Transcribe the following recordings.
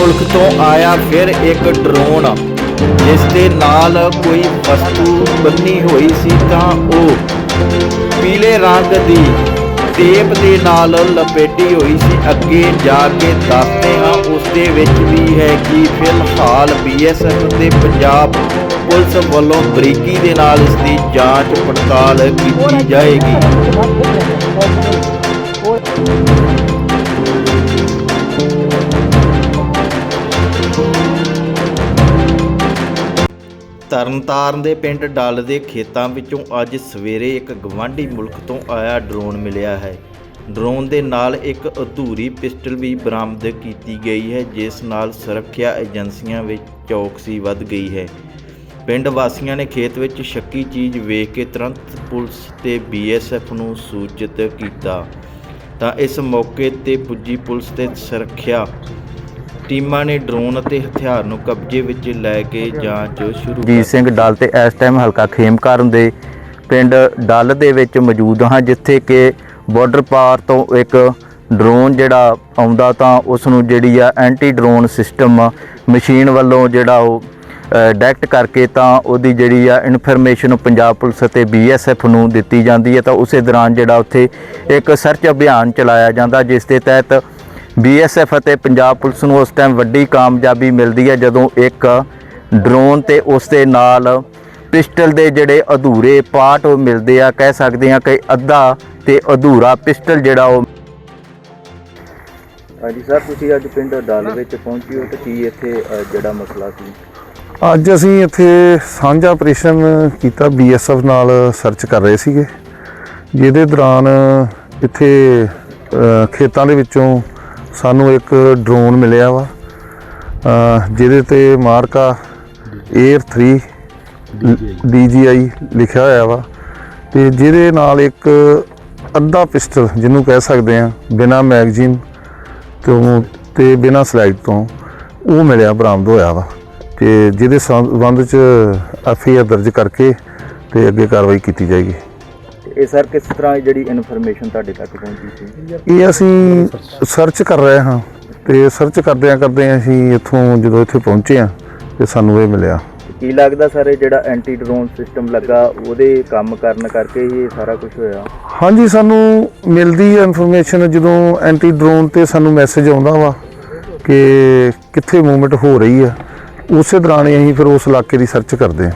ਮੁਲਕ ਤੋਂ ਆਇਆ ਫਿਰ ਇੱਕ ਡਰੋਨ। ਜਿਸ ਦੇ ਨਾਲ ਕੋਈ ਵਸਤੂ ਬੰਨੀ ਹੋਈ ਸੀ ਤਾਂ ਉਹ ਪੀਲੇ ਰੰਗ ਦੀ ਟੇਪ ਦੇ ਨਾਲ ਲਪੇਟੀ ਹੋਈ ਸੀ। ਅੱਗੇ ਜਾ ਕੇ ਦੱਸਦੇ ਹਾਂ, ਉਸ ਦੇ ਵਿੱਚ ਵੀ ਹੈ ਕਿ ਫਿਲਹਾਲ ਬੀਐਸਐਫ ਤੇ ਪੰਜਾਬ ਪੁਲਿਸ ਵੱਲੋਂ ਬਰੀਕੀ ਦੇ ਨਾਲ ਇਸ ਦੀ ਜਾਂਚ ਪੜਤਾਲ ਕੀਤੀ ਜਾਏਗੀ। ਤਰਨਤਾਰਨ ਦੇ ਪਿੰਡ ਡੱਲ ਦੇ ਖੇਤਾਂ ਵਿੱਚੋਂ ਅੱਜ ਸਵੇਰੇ ਇੱਕ ਗਵਾਂਢੀ ਮੁਲਕ ਤੋਂ ਆਇਆ ਡਰੋਨ ਮਿਲਿਆ ਹੈ। ਡਰੋਨ ਦੇ ਨਾਲ ਇੱਕ ਅਧੂਰੀ ਪਿਸਟਲ ਵੀ ਬਰਾਮਦ ਕੀਤੀ ਗਈ ਹੈ, ਜਿਸ ਨਾਲ ਸੁਰੱਖਿਆ ਏਜੰਸੀਆਂ ਵਿੱਚ ਚੌਕਸੀ ਵੱਧ ਗਈ ਹੈ। ਪਿੰਡ ਵਾਸੀਆਂ ਨੇ ਖੇਤ ਵਿੱਚ ਸ਼ੱਕੀ ਚੀਜ਼ ਵੇਖ ਕੇ ਤੁਰੰਤ ਪੁਲਿਸ ਤੇ ਬੀਐਸਐਫ ਨੂੰ ਸੂਚਿਤ ਕੀਤਾ। ਤਾਂ ਇਸ ਮੌਕੇ ਤੇ ਪੁੱਜੀ ਪੁਲਿਸ ਤੇ ਸੁਰੱਖਿਆ ਟੀਮਾਂ ਨੇ ਡਰੋਨ ਅਤੇ ਹਥਿਆਰ ਨੂੰ ਕਬਜ਼ੇ ਵਿੱਚ ਲੈ ਕੇ ਜਾਂਚ ਸ਼ੁਰੂ ਜੀਤ ਸਿੰਘ ਡੱਲ ਤੇ ਇਸ ਟਾਈਮ ਹਲਕਾ ਖੇਮਕਰਨ ਦੇ ਪਿੰਡ ਡੱਲ ਦੇ ਵਿੱਚ ਮੌਜੂਦ ਹਾਂ ਜਿੱਥੇ ਕਿ ਬਾਰਡਰ ਪਾਰ ਤੋਂ ਇੱਕ ਡਰੋਨ ਜਿਹੜਾ ਆਉਂਦਾ ਤਾਂ ਉਸ ਨੂੰ ਜਿਹੜੀ ਆ ਐਂਟੀ ਡਰੋਨ ਸਿਸਟਮ ਮਸ਼ੀਨ ਵੱਲੋਂ ਜਿਹੜਾ ਉਹ ਡਾਇਰੈਕਟ ਕਰਕੇ ਤਾਂ ਉਹਦੀ ਜਿਹੜੀ ਆ ਇਨਫੋਰਮੇਸ਼ਨ ਪੰਜਾਬ ਪੁਲਿਸ ਅਤੇ ਬੀਐਸਐਫ ਨੂੰ ਦਿੱਤੀ ਜਾਂਦੀ ਹੈ। ਤਾਂ ਉਸੇ ਦੌਰਾਨ ਜਿਹੜਾ ਉੱਥੇ ਇੱਕ ਸਰਚ ਅਭਿਆਨ ਚਲਾਇਆ ਜਾਂਦਾ ਜਿਸ ਦੇ ਤਹਿਤ ਬੀਐਸਐਫ ਅਤੇ ਪੰਜਾਬ ਪੁਲਿਸ ਨੂੰ ਉਸ ਟਾਈਮ ਵੱਡੀ ਕਾਮਯਾਬੀ ਮਿਲਦੀ ਹੈ ਜਦੋਂ ਇੱਕ ਡਰੋਨ ਤੇ ਉਸ ਦੇ ਨਾਲ ਪਿਸਟਲ ਦੇ ਜਿਹੜੇ ਅਧੂਰੇ ਪਾਰਟ ਉਹ ਮਿਲਦੇ ਆ। ਕਹਿ ਸਕਦੇ ਆ ਕਿ ਅੱਧਾ ਤੇ ਅਧੂਰਾ ਪਿਸਟਲ ਜਿਹੜਾ ਉਹ ਹਾਂਜੀ ਸਰ ਤੁਸੀਂ ਅੱਜ ਪਿੰਡ ਡਾਲ ਵਿੱਚ ਪਹੁੰਚੇ ਹੋ ਤੇ ਕੀ ਇੱਥੇ ਜਿਹੜਾ ਮਸਲਾ ਸੀ? ਅੱਜ ਅਸੀਂ ਇੱਥੇ ਸਾਂਝਾ ਆਪਰੇਸ਼ਨ ਕੀਤਾ ਬੀਐਸਐਫ ਨਾਲ ਸਰਚ ਕਰ ਰਹੇ ਸੀਗੇ। ਜਿਹਦੇ ਦੌਰਾਨ ਇੱਥੇ ਅ, ਖੇਤਾਂ ਦੇ ਵਿੱਚੋਂ ਸਾਨੂੰ ਇੱਕ ਡਰੋਨ ਮਿਲਿਆ ਵਾ ਜਿਹਦੇ ਤੇ ਮਾਰਕਾ 에ਅਰ 3 DJI ਲਿਖਿਆ ਹੋਇਆ ਵਾ ਤੇ ਜਿਹਦੇ ਨਾਲ ਇੱਕ ਅੱਧਾ ਪਿਸਟਲ ਜਿਹਨੂੰ ਕਹਿ ਸਕਦੇ ਆ ਬਿਨਾ ਮੈਗਜ਼ੀਨ ਤੋਂ ਤੇ ਬਿਨਾ ਸਲਾਈਡ ਤੋਂ ਉਹ ਮਿਲਿਆ ਬਰਾਮਦ ਹੋਇਆ ਵਾ ਤੇ ਜਿਹਦੇ ਸੰਬੰਧ ਚ ਐਫ ਆਈ ਆਰ ਦਰਜ ਕਰਕੇ ਤੇ ਅੱਗੇ ਕਾਰਵਾਈ ਕੀਤੀ ਜਾਏਗੀ। ਇਹ ਸਰ ਕਿਸ ਤਰ੍ਹਾਂ ਜਿਹੜੀ ਇਨਫੋਰਮੇਸ਼ਨ ਤੁਹਾਡੇ ਤੱਕ ਪਹੁੰਚੀ ਸੀ? ਇਹ ਅਸੀਂ ਸਰਚ ਕਰ ਰਹੇ ਹਾਂ ਤੇ ਸਰਚ ਕਰਦਿਆਂ ਕਰਦਿਆਂ ਅਸੀਂ ਇੱਥੋਂ ਜਦੋਂ ਇੱਥੇ ਪਹੁੰਚੇ ਆ ਤੇ ਸਾਨੂੰ ਇਹ ਮਿਲਿਆ। ਕੀ ਲੱਗਦਾ ਸਰ ਇਹ ਜਿਹੜਾ ਐਂਟੀ ਡਰੋਨ ਸਿਸਟਮ ਲੱਗਾ ਉਹਦੇ ਕੰਮ ਕਰਨ ਕਰਕੇ ਹੀ ਇਹ ਸਾਰਾ ਕੁਝ ਹੋਇਆ? ਹਾਂਜੀ ਸਾਨੂੰ ਮਿਲਦੀ ਹੈ ਇਨਫੋਰਮੇਸ਼ਨ ਜਦੋਂ ਐਂਟੀ ਡਰੋਨ ਤੇ ਸਾਨੂੰ ਮੈਸੇਜ ਆਉਂਦਾ ਵਾ ਕਿ ਕਿੱਥੇ ਮੂਵਮੈਂਟ ਹੋ ਰਹੀ ਆ ਉਸੇ ਦੌਰਾਨ ਅਸੀਂ ਫਿਰ ਉਸ ਇਲਾਕੇ ਦੀ ਸਰਚ ਕਰਦੇ ਹਾਂ।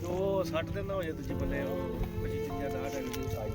ਜੋ 60 ਦਿਨ ਦਾ ਹੋ ਜਾ ਤੁਸੀਂ ਬੱਲੇ ਉਹ 25 ਜਾਂ 60 ਡਿਗਰੀ ਸਾਈਜ਼